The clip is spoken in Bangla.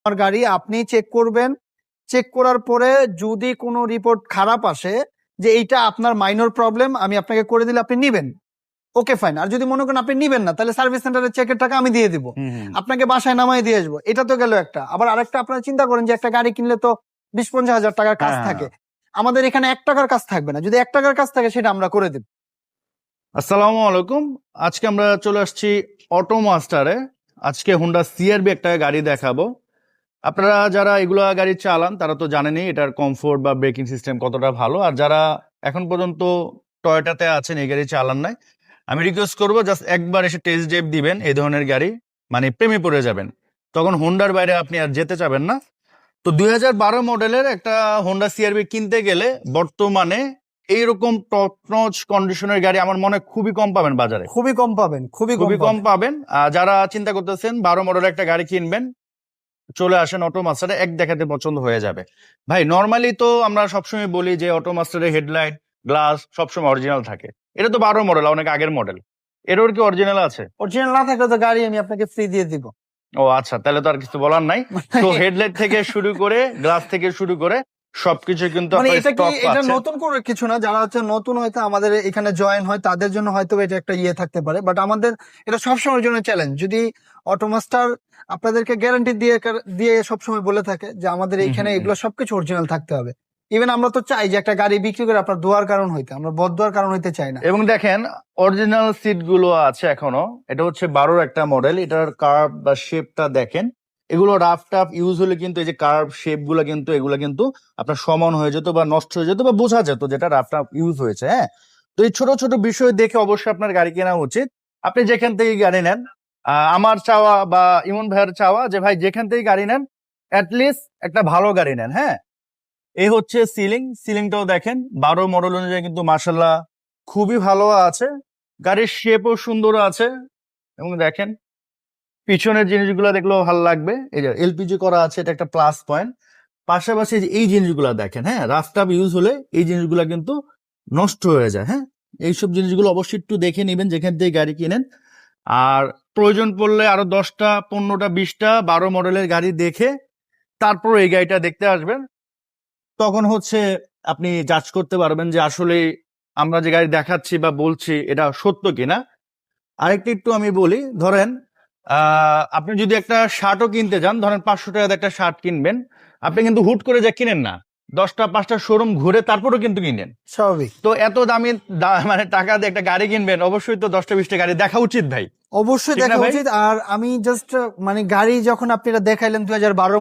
আমার গাড়ি আপনি চেক করবেন। চেক করার পরে যদি কোনো রিপোর্ট খারাপ আসে যে এইটা আপনার মাইনর প্রবলেম আমি আপনাকে করে দিলে আপনি নিবেন। ওকে ফাইন আর যদি মনে করেন আপনি নিবেন না তাহলে সার্ভিস সেন্টারের চেকের টাকা আমি দিয়ে দিব। আপনাকে বাসায় নামাই দিয়ে আসব। এটা তো গেল একটা। আবার আরেকটা আপনারা চিন্তা করেন যে একটা গাড়ি কিনলে তো বিশ পঞ্চাশ হাজার টাকার কাজ হ্যাঁ। থাকে। আমাদের এখানে এক টাকার কাজ থাকবে না। যদি এক টাকার কাজ থাকে সেটা আমরা করে দেব। আসসালামু আলাইকুম। আজকে আমরা চলে আসছি অটো মাস্টারে আজকে হুন্ডা সিআরবি একটা গাড়ি দেখাবো। আপনারা যারা এগুলা গাড়ি চালান তারা তো জানেনই এটার কমফোর্ট বা ব্রেকিং সিস্টেম কতটা ভালো। আর যারা এখন পর্যন্ত টয়টাতে আছেন এই গাড়ি চালান নাই আমি রিকোয়েস্ট করব জাস্ট একবার এসে টেস্ট ড্রাইভ দিবেন এই ধরনের গাড়ি মানে প্রেমে পড়ে যাবেন। তখন হোন্ডার বাইরে আপনি আর যেতে চাবেন না। তো দুই হাজার বারো মডেলের একটা হোন্ডা সিআরবি কিনতে গেলে বর্তমানে এইরকম টপ নচ কন্ডিশনের গাড়ি আমার মনে খুবই কম পাবেন বাজারে। খুবই কম পাবেন খুবই খুবই কম পাবেন। আর যারা চিন্তা করতেছেন বারো মডেল একটা গাড়ি কিনবেন চলে আসেন অটো মাস্টারে এক দেখাতে পছন্দ হয়ে যাবে। ভাই নর্মালি তো আমরা সবসময় বলি যে অটো মাস্টারের হেডলাইট গ্লাস সবসময় অরিজিনাল থাকে। এটা তো বারো মডেল অনেক আগের মডেল এরোর কি অরিজিনাল আছে? অরিজিনাল না থাকলে তো গাড়ি আমি আপনাকে ফ্রি দিয়ে দিব। ও আচ্ছা তাহলে তো আর কিছু বলার নাই। তো হেডলাইট থেকে শুরু করে গ্লাস থেকে শুরু করে সবকিছু কিন্তু মানে এটা কি এটা নতুন করে কিছু না? যারা হচ্ছে নতুন হয়তো আমাদের এখানে জয়েন হয় তাদের জন্য হয়তো এটা একটা ইয়ে থাকতে পারে। বাট আমাদের এটা সবসময়ের জন্য চ্যালেঞ্জ যদি অটোমাস্টার আপনাদেরকে গ্যারান্টি দিয়ে দিয়ে সবসময় বলে থাকে যে আমাদের এখানে এগুলো সবকিছু অরিজিনাল থাকতে হবে। ইভেন আমরা তো চাই যে একটা গাড়ি বিক্রি করে আপনার দোয়ার কারণ হইতে আমরা বদ দোয়ার কারণ হইতে চাই না। এবং দেখেন অরিজিনাল সিটগুলো আছে এখনও। এটা হচ্ছে বারোর একটা মডেল এটার কার্ভ বা শেপটা দেখেন। এগুলো রাফ টাফ ইউজ হলে কিন্তু এই যে কার্ভ শেপগুলো কিন্তু, এগুলো কিন্তু আপনার সমান হয়ে যেত বা নষ্ট হয়ে যেত বা বোঝা যেত যেটা রাফ টাফ ইউজ হয়েছে হ্যাঁ? তো এই ছোট ছোট বিষয় দেখে অবশ্যই আপনার গাড়ি কেনা উচিত। আপনি যেখান থেকে গাড়ি নেন আমার চাওয়া বা ইমন ভাইয়ের চাওয়া যে, ভাই, যেখান থেকে গাড়ি নেন অ্যাটলিস্ট একটা ভালো গাড়ি নেন হ্যাঁ? এই হচ্ছে সিলিং সিলিংটাও দেখেন, বারো মডেল অনুযায়ী কিন্তু মার্শাল্লাহ খুবই ভালো আছে। গাড়ির শেপও সুন্দর আছে। এবং দেখেন পিছনের জিনিসগুলো দেখলেও ভালো লাগবে। এই যে এলপিজি করা আছে, এটা একটা প্লাস পয়েন্ট পাশাপাশি এই জিনিসগুলো দেখেন হ্যাঁ? রাফটাপ ইউজ হলে এই জিনিসগুলো কিন্তু নষ্ট হয়ে যায় হ্যাঁ? এইসব জিনিসগুলো অবশ্যই একটু দেখে নেবেন, যেখান থেকে গাড়ি কিনেন। আর প্রয়োজন পড়লে আরও দশটা, পনেরোটা, বিশটা, বারো মডেলের গাড়ি দেখে তারপর এই গাড়িটা দেখতে আসবেন। তখন হচ্ছে আপনি জাজ করতে পারবেন যে আসলে আমরা যে গাড়ি দেখাচ্ছি বা বলছি এটা সত্য কিনা। আরেকটা একটু আমি বলি, ধরেন আপনি যদি একটা শার্টও কিনতে যান ধরেন পাঁচশো টাকার একটা শার্ট কিনবেন আপনি কিন্তু হুট করে যা কিনেন না দশটা পাঁচটা শোরুম ঘুরে তারপরও কিন্তু কিনেন। স্বাভাবিক। তো এত দামি মানে টাকা দিয়ে একটা গাড়ি কিনবেন অবশ্যই তো দশটা বিশটা গাড়ি দেখা উচিত ভাই। অবশ্যই দেখা উচিত। আর আমি জাস্ট মানে গাড়ি যখন আপনি এটা দেখাইলেন দুই হাজার বারো